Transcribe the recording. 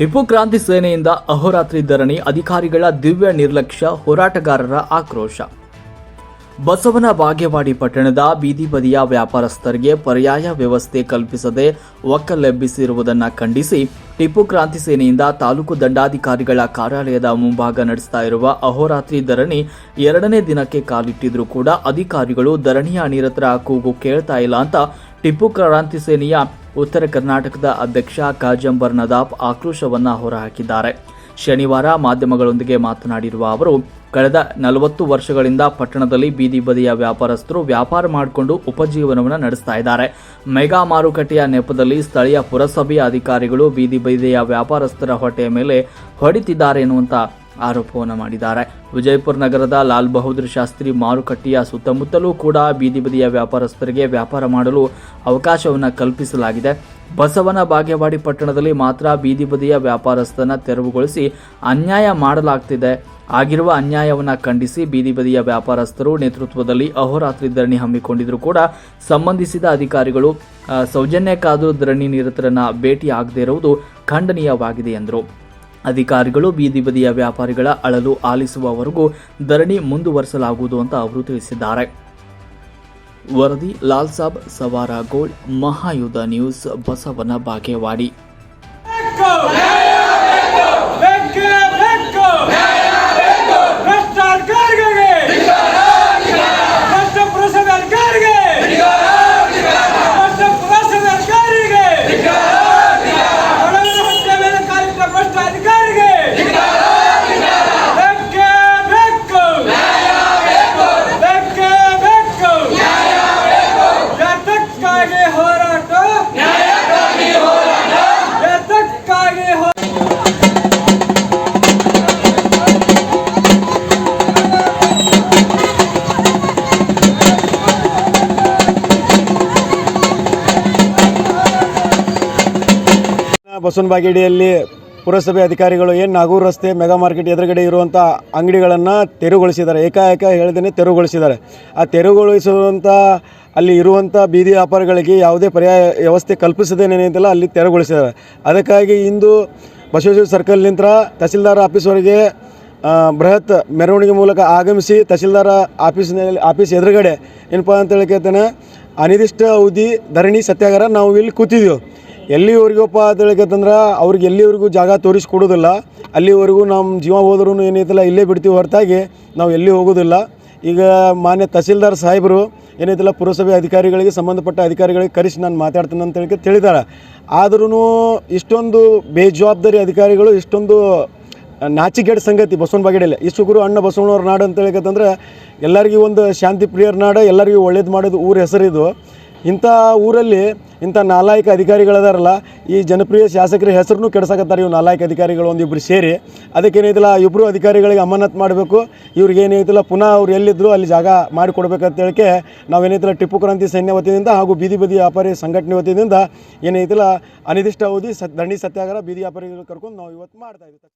ಟಿಪ್ಪು ಕ್ರಾಂತಿ ಸೇನೆಯಿಂದ ಅಹೋರಾತ್ರಿ ಧರಣಿ ಅಧಿಕಾರಿಗಳ ದಿವ್ಯ ನಿರ್ಲಕ್ಷ್ಯ, ಹೋರಾಟಗಾರರ ಆಕ್ರೋಶ. ಬಸವನ ಬಾಗೇವಾಡಿ ಪಟ್ಟಣದ ಬೀದಿ ಬದಿಯ ವ್ಯಾಪಾರಸ್ಥರಿಗೆ ಪರ್ಯಾಯ ವ್ಯವಸ್ಥೆ ಕಲ್ಪಿಸದೆ ಒಕ್ಕಲೆಬ್ಬಿಸಿರುವುದನ್ನು ಖಂಡಿಸಿ ಟಿಪ್ಪು ಕ್ರಾಂತಿ ಸೇನೆಯಿಂದ ತಾಲೂಕು ದಂಡಾಧಿಕಾರಿಗಳ ಕಾರ್ಯಾಲಯದ ಮುಂಭಾಗ ನಡೆಸ್ತಾ ಇರುವ ಅಹೋರಾತ್ರಿ ಧರಣಿ ಎರಡನೇ ದಿನಕ್ಕೆ ಕಾಲಿಟ್ಟಿದ್ರೂ ಕೂಡ ಅಧಿಕಾರಿಗಳು ಧರಣಿಯ ನಿರತರ ಕೂಗು ಕೇಳ್ತಾ ಇಲ್ಲ ಅಂತ ಟಿಪ್ಪು ಕ್ರಾಂತಿ ಸೇನೆಯ ಉತ್ತರ ಕರ್ನಾಟಕದ ಅಧ್ಯಕ್ಷ ಕಾಜಂಬರ್ ನದಾಫ್ ಆಕ್ರೋಶವನ್ನ ಹೊರಹಾಕಿದ್ದಾರೆ. ಶನಿವಾರ ಮಾಧ್ಯಮಗಳೊಂದಿಗೆ ಮಾತನಾಡಿರುವ ಅವರು, ಕಳೆದ ನಲವತ್ತು ವರ್ಷಗಳಿಂದ ಪಟ್ಟಣದಲ್ಲಿ ಬೀದಿ ಬದಿಯ ವ್ಯಾಪಾರಸ್ಥರು ವ್ಯಾಪಾರ ಮಾಡಿಕೊಂಡು ಉಪಜೀವನವನ್ನು ನಡೆಸ್ತಾ ಇದ್ದಾರೆ. ಮೆಗಾ ಮಾರುಕಟ್ಟೆಯ ನೆಪದಲ್ಲಿ ಸ್ಥಳೀಯ ಪುರಸಭೆಯ ಅಧಿಕಾರಿಗಳು ಬೀದಿ ಬದಿಯ ವ್ಯಾಪಾರಸ್ಥರ ಹೊಟ್ಟೆಯ ಮೇಲೆ ಹೊಡಿತಿದ್ದಾರೆ ಎನ್ನುವಂತ ಆರೋಪವನ್ನು ಮಾಡಿದ್ದಾರೆ. ವಿಜಯಪುರ ನಗರದ ಲಾಲ್ ಬಹದ್ದೂರ್ ಶಾಸ್ತ್ರಿ ಮಾರುಕಟ್ಟೆಯ ಸುತ್ತಮುತ್ತಲೂ ಕೂಡ ಬೀದಿ ಬದಿಯ ವ್ಯಾಪಾರಸ್ಥರಿಗೆ ವ್ಯಾಪಾರ ಮಾಡಲು ಅವಕಾಶವನ್ನು ಕಲ್ಪಿಸಲಾಗಿದೆ. ಬಸವನ ಬಾಗೇವಾಡಿ ಪಟ್ಟಣದಲ್ಲಿ ಮಾತ್ರ ಬೀದಿ ಬದಿಯ ವ್ಯಾಪಾರಸ್ಥನ ತೆರವುಗೊಳಿಸಿ ಅನ್ಯಾಯ ಮಾಡಲಾಗ್ತಿದೆ. ಆಗಿರುವ ಅನ್ಯಾಯವನ್ನು ಖಂಡಿಸಿ ಬೀದಿ ಬದಿಯ ವ್ಯಾಪಾರಸ್ಥರು ನೇತೃತ್ವದಲ್ಲಿ ಅಹೋರಾತ್ರಿ ಧರಣಿ ಹಮ್ಮಿಕೊಂಡಿದ್ರು ಕೂಡ ಸಂಬಂಧಿಸಿದ ಅಧಿಕಾರಿಗಳು ಸೌಜನ್ಯಕ್ಕಾದರೂ ಧರಣಿ ನಿರತರನ್ನ ಭೇಟಿ ಆಗದೇ ಇರುವುದು ಖಂಡನೀಯವಾಗಿದೆ ಎಂದರು. ಅಧಿಕಾರಿಗಳು, ಬೀದಿ ಬದಿಯ ವ್ಯಾಪಾರಿಗಳ ಅಳಲು ಆಲಿಸುವವರೆಗೂ ಧರಣಿ ಮುಂದುವರಿಸಲಾಗುವುದು ಅಂತ ಅವರು ತಿಳಿಸಿದ್ದಾರೆ. ವರದಿ, ಲಾಲ್ ಸಾಬ್, ಸವಾರ ಗೋಲ್ಡ್ ಮಹಾಯುದ್ಧ ನ್ಯೂಸ್, ಬಸವನ ಬಾಗೇವಾಡಿ. ಬಸವನ ಬಾಗಿಡಿಯಲ್ಲಿ ಪುರಸಭೆ ಅಧಿಕಾರಿಗಳು ಏನು ನಾಗೂರು ರಸ್ತೆ, ಮೆಗಾ ಮಾರ್ಕೆಟ್ ಎದುರುಗಡೆ ಇರುವಂಥ ಅಂಗಡಿಗಳನ್ನು ತೆರವುಗೊಳಿಸಿದ್ದಾರೆ. ಏಕಾಏಕ ಹೇಳ್ದೇ ತೆರವುಗೊಳಿಸಿದ್ದಾರೆ. ಆ ತೆರವುಗೊಳಿಸುವಂಥ ಅಲ್ಲಿ ಇರುವಂಥ ಬೀದಿ ವ್ಯಾಪಾರಿಗಳಿಗೆ ಯಾವುದೇ ಪರ್ಯಾಯ ವ್ಯವಸ್ಥೆ ಕಲ್ಪಿಸದೇನೇನಿದೆಲ್ಲ ಅಲ್ಲಿ ತೆರವುಗೊಳಿಸಿದ್ದಾರೆ. ಅದಕ್ಕಾಗಿ ಇಂದು ಬಸವೇಶ್ವರ ಸರ್ಕಲ್ನಿಂದ ತಹಸೀಲ್ದಾರ್ ಆಫೀಸ್ವರೆಗೆ ಬೃಹತ್ ಮೆರವಣಿಗೆ ಮೂಲಕ ಆಗಮಿಸಿ ತಹಸೀಲ್ದಾರ್ ಆಫೀಸ್ನಲ್ಲಿ ಆಫೀಸ್ ಎದುರುಗಡೆ, ಏನಪ್ಪ ಅಂತ ಹೇಳ್ಕೇತಾನೆ ಅನಿರ್ದಿಷ್ಟ ಅವಧಿ ಧರಣಿ ಸತ್ಯಾಗ್ರಹ ನಾವು ಇಲ್ಲಿ ಕೂತಿದ್ದೀವಿ ಎಲ್ಲಿವರೆಗಪ್ಪ ಅಂತ ಹೇಳ್ಕತ್ತಂದ್ರೆ ಅವ್ರಿಗೆ ಎಲ್ಲಿವರೆಗೂ ಜಾಗ ತೋರಿಸ್ಕೊಡೋದಿಲ್ಲ. ಅಲ್ಲಿವರೆಗೂ ನಮ್ಮ ಜೀವ ಹೋದ್ರೂ ಏನೈತಲ್ಲ, ಇಲ್ಲೇ ಬಿಡ್ತೀವಿ ಹೊರತಾಗಿ ನಾವು ಎಲ್ಲಿ ಹೋಗೋದಿಲ್ಲ. ಈಗ ಮಾನ್ಯ ತಹಸೀಲ್ದಾರ್ ಸಾಹೇಬರು ಏನೈತಲ್ಲ, ಪುರಸಭೆ ಅಧಿಕಾರಿಗಳಿಗೆ ಸಂಬಂಧಪಟ್ಟ ಅಧಿಕಾರಿಗಳಿಗೆ ಕರೆಸಿ ನಾನು ಮಾತಾಡ್ತೀನಿ ಅಂತ ಹೇಳಿ ತಿಳಿದಾರೆ ಆದ್ರೂ ಇಷ್ಟೊಂದು ಬೇಜವಾಬ್ದಾರಿ ಅಧಿಕಾರಿಗಳು, ಇಷ್ಟೊಂದು ನಾಚಿಗೇಡ್ ಸಂಗತಿ ಬಸವನ ಬಾಗೇಡಲ್ಲಿ ಇಷ್ಟು ಗುರು ಅಣ್ಣ ಬಸವಣ್ಣವ್ರ ನಾಡು ಅಂತ ಹೇಳಿಕತ್ತಂದ್ರೆ ಎಲ್ಲರಿಗೂ ಒಂದು ಶಾಂತಿ ಪ್ರಿಯರ ನಾಡು, ಎಲ್ಲರಿಗೂ ಒಳ್ಳೇದು ಮಾಡೋದು ಊರ ಹೆಸರಿದು. ಇಂಥ ಊರಲ್ಲಿ ಇಂಥ ನಾಲಾಯಕ ಅಧಿಕಾರಿಗಳದಾರಲ್ಲ, ಈ ಜನಪ್ರಿಯ ಶಾಸಕರ ಹೆಸರನ್ನು ಕೆಡ್ಸಕತ್ತಾರೆ ಇವು ನಾಲಾಯಕ ಅಧಿಕಾರಿಗಳು ಒಂದಿಬ್ಬರು ಸೇರಿ. ಅದಕ್ಕೇನೈತಿಲ್ಲ ಇಬ್ಬರು ಅಧಿಕಾರಿಗಳಿಗೆ ಅಮಾನತ್ ಮಾಡಬೇಕು. ಇವ್ರಿಗೆ ಏನೈತಿಲ್ಲ ಪುನಃ ಅವ್ರು ಎಲ್ಲಿದ್ದರು ಅಲ್ಲಿ ಜಾಗ ಮಾಡಿಕೊಡ್ಬೇಕಂತ ಹೇಳಿಕೆ ನಾವೇನೈತಿಲ್ಲ ಟಿಪ್ಪು ಕ್ರಾಂತಿ ಸೈನ್ಯ ವತಿಯಿಂದ ಹಾಗೂ ಬೀದಿ ಬದಿ ವ್ಯಾಪಾರಿ ಸಂಘಟನೆ ವತಿಯಿಂದ ಏನೈತಿಲ್ಲ ಅನಿರ್ದಿಷ್ಟ ಅವಧಿ ಸತ್ ದಂಡಿ ಸತ್ಯಾಗ್ರಹ ಬೀದಿ ವ್ಯಾಪಾರಿಗಳು ಕರ್ಕೊಂಡು ನಾವು ಇವತ್ತು ಮಾಡ್ತಾ ಇದ್ದೀವಿ